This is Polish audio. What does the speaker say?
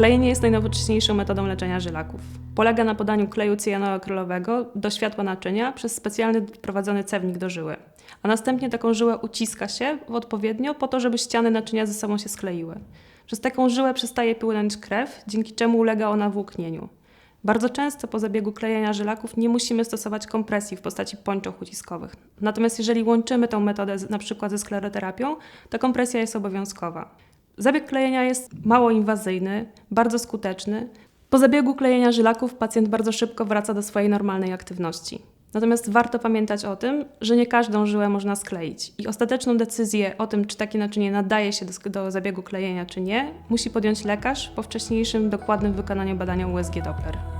Klejenie jest najnowocześniejszą metodą leczenia żylaków. Polega na podaniu kleju cyjanoakrylowego do światła naczynia przez specjalny wprowadzony cewnik do żyły. A następnie taką żyłę uciska się w odpowiednio po to, żeby ściany naczynia ze sobą się skleiły. Przez taką żyłę przestaje płynąć krew, dzięki czemu ulega ona włóknieniu. Bardzo często po zabiegu klejenia żylaków nie musimy stosować kompresji w postaci pończoch uciskowych. Natomiast jeżeli łączymy tą metodę przykład ze skleroterapią, to kompresja jest obowiązkowa. Zabieg klejenia jest mało inwazyjny, bardzo skuteczny. Po zabiegu klejenia żylaków pacjent bardzo szybko wraca do swojej normalnej aktywności. Natomiast warto pamiętać o tym, że nie każdą żyłę można skleić i ostateczną decyzję o tym, czy takie naczynie nadaje się do, do zabiegu klejenia, czy nie, musi podjąć lekarz po wcześniejszym dokładnym wykonaniu badania USG Doppler.